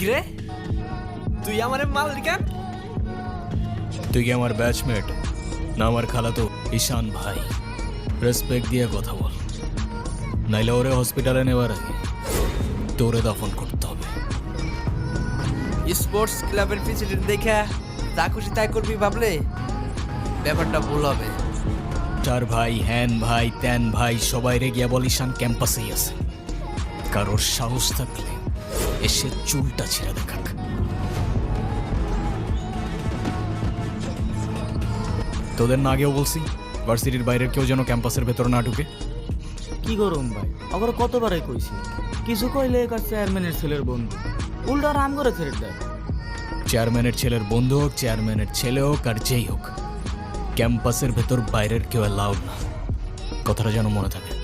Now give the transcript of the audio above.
কিরে? তুই আমার মাল কেন? তুই কি আমার ব্যাচমেট না আমার খালাতো ঈশান ভাই। রেসপেক্ট দিয়ে কথা বল। নাইলে ওরে হসপিটালে নেওয়ার আগে তোরে দফন করতে হবে। স্পোর্টস ক্লাবের প্রেসিডেন্ট দেখে যা খুশি তাই করবি ভাবলে? ব্যাপারটা ভুল হবে। চার ভাই হ্যান ভাই ত্যান ভাই সবাই রে গিয়া বল ঈশান ক্যাম্পাসেই আছে। কারোর সাহস থাকলে এসে চুলটা ছেড়ে দেখাক। তোদের না আগেও বলছি ভার্সিটির বাইরের কেউ যেন ক্যাম্পাসের ভেতর না ঢুকে। কি গরম ভাই আবার কতবারই কইছি। কিছু কইলে একার চেয়ারম্যানের ছেলের বন্ধু। উল্টা রাম করে ছেড়ে দেয়। চেয়ারম্যানের ছেলের বন্ধু হোক চেয়ারম্যানের ছেলে হোক আর যেই হোক ক্যাম্পাসের ভেতর বাইরের কেউ অ্যালাউড না। কথাটা যেন মনে থাকে।